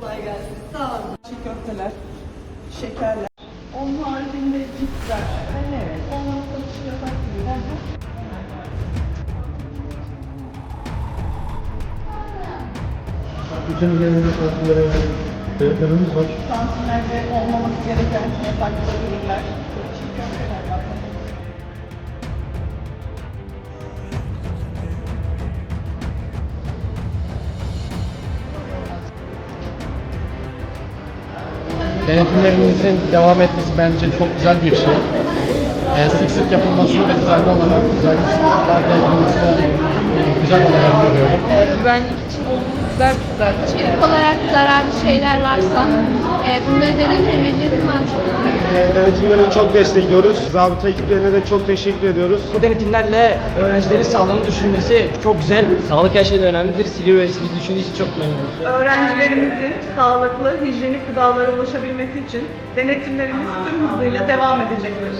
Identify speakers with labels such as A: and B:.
A: Kolay gelsin. Sağ olun.
B: Çiğ köfteler, şekerler. Onun haricinde cipsler. Evet. Onları çalışıyorlar.
C: Bütün genelde farklı sebeplerimiz var.
B: Kantinlerde olmaması gereken yasaklı ürünler.
C: Denetimlerimizin devam etmesi bence çok güzel bir şey. Ee, sık sık yapılması ve düzenli olarak güzel sınıflarda yapılması da e, güzel olarak görüyorum.
D: güvenlik için güzel bir düzenli. İçerik olarak zararlı şeyler varsa e, bunları denetlemeniz mantıklı.
E: Denetimlerini çok destekliyoruz. Zabıta ekiplerine de çok teşekkür ediyoruz.
F: Bu denetimlerle öğrencilerin sağlığını düşünmesi çok güzel. Sağlık her şeyden önemlidir. Silivri Üniversitesi düşündüğü için çok memnunum.
B: Öğrencilerimizin sağlıklı, hijyenik gıdalara ulaşabilmesi için denetimlerimiz tüm hızıyla devam edecektir.